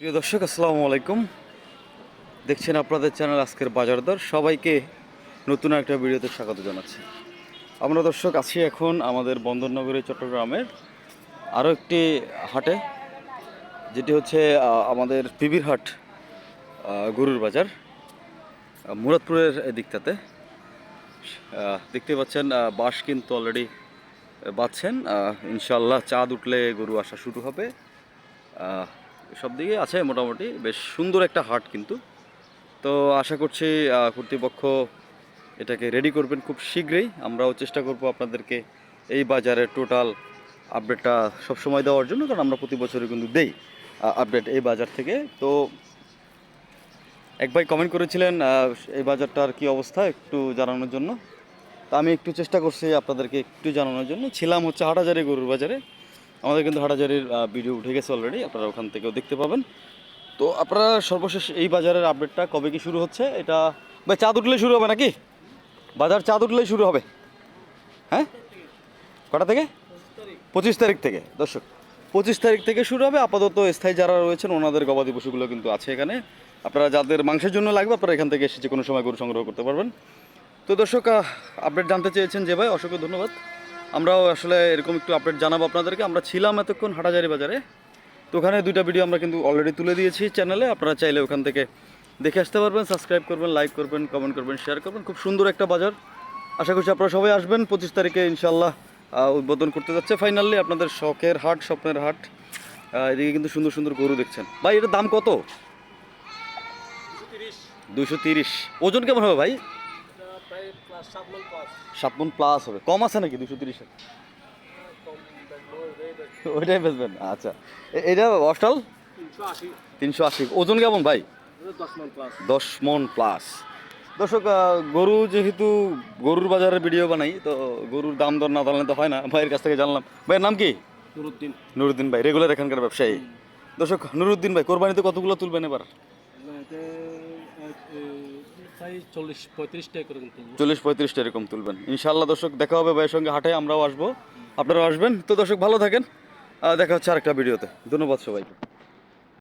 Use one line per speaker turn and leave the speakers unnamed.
প্রিয় দর্শক আসসালামু আলাইকুম। দেখছেন আপনাদের চ্যানেল আজকের বাজার দর। সবাইকে নতুন একটা ভিডিওতে স্বাগত জানাচ্ছি। আমরা দর্শক আছি এখন আমাদের বন্দরনগরী চট্টগ্রামের আরও একটি হাটে যেটি হচ্ছে আমাদের পিবির হাট গরুর বাজার মুরাদপুরের দিকটাতে। দেখতে পাচ্ছেন বাঁশ কিন্তু অলরেডি বাঁধছেন। আহ, ইনশাল্লাহ চাঁদ উঠলে গরু আসা শুরু হবে। সব দিকে আছে মোটামুটি, বেশ সুন্দর একটা হাট কিন্তু। তো আশা করছি কর্তৃপক্ষ এটাকে রেডি করবেন খুব শীঘ্রই। আমরাও চেষ্টা করব আপনাদেরকে এই বাজারের টোটাল আপডেটটা সবসময় দেওয়ার জন্য, কারণ আমরা প্রতি বছরই কিন্তু দেই আপডেট এই বাজার থেকে। তো এক ভাই কমেন্ট করেছিলেন এই বাজারটার কি অবস্থা একটু জানানোর জন্য। তা আমি একটু চেষ্টা করছি আপনাদেরকে একটু জানানোর জন্য। ছিলাম হচ্ছে হাটাজারি গরুর বাজারে। আমাদের কিন্তু হাটাজারির ভিডিও উঠে গেছে অলরেডি আপনারা ওখান থেকেও দেখতে পাবেন। তো আপনারা সর্বশেষ এই বাজারের আপডেটটা কবে কি শুরু হচ্ছে, এটা ভাই, চাঁদ উঠলেই শুরু হবে নাকি? বাজার চাঁদ উঠলেই শুরু হবে। হ্যাঁ? কটা থেকে? পঁচিশ তারিখ থেকে। দর্শক, পঁচিশ তারিখ থেকে শুরু হবে। আপাতত স্থায়ী যারা রয়েছেন, ওনাদের গবাদি পশুগুলো কিন্তু আছে এখানে। আপনারা যাদের মাংসের জন্য লাগবে, আপনারা এখান থেকে এসে যে কোনো সময় গরু সংগ্রহ করতে পারবেন। তো দর্শক আপডেট জানতে চেয়েছেন যে ভাই, অসংখ্য ধন্যবাদ। আমরাও আসলে এরকম একটু আপডেট জানাব আপনাদেরকে। আমরা ছিলাম এতক্ষণ হাটাজারি বাজারে। তো ওখানে দুইটা ভিডিও আমরা কিন্তু অলরেডি তুলে দিয়েছি চ্যানেলে আপনারা চাইলে ওখান থেকে দেখে আসতে পারবেন সাবস্ক্রাইব করবেন লাইক করবেন কমেন্ট করবেন শেয়ার করবেন। খুব সুন্দর একটা বাজার। আশা করছি আপনারা সবাই আসবেন। পঁচিশ তারিখে ইনশাল্লাহ উদ্বোধন করতে যাচ্ছে ফাইনালি আপনাদের শখের হাট, স্বপ্নের হাট। এদিকে কিন্তু সুন্দর সুন্দর গরু দেখছেন। ভাই, এটার দাম কত? দুশো তিরিশ। ওজন কেমন হবে ভাই? সাত মন প্লাস হবে। কম আছে নাকি দুশো তিরিশের ওইটাই বেচবেন? আচ্ছা। এটা অস্টাল? তিনশো আশি। ওজন কেমন ভাই? দশ মন প্লাস দর্শক গরু যেহেতু গরুর বাজারে ভিডিও বানাই তো গরুর দাম দর না জানলে তো হয় না। ভাইয়ের কাছ থেকে জানলাম। ভাইয়ের নাম কি?
নুরুদ্দিন।
নুরুদ্দিন ভাই রেগুলার এখানকার ব্যবসায়ী। দর্শক নুরুদ্দিন ভাই কোরবানিতে কতগুলো তুলবেন এবার?
চল্লিশ পঁয়ত্রিশটা
এরকম তুলবেন। ইনশাল্লাহ দর্শক, দেখা হবে ভাইয়ের সঙ্গে হাটে, আমরাও আসব। আপনারাও আসবেন। তো দর্শক, ভালো থাকেন। দেখা হচ্ছে আরেকটা ভিডিওতে। ধন্যবাদ সবাইকে।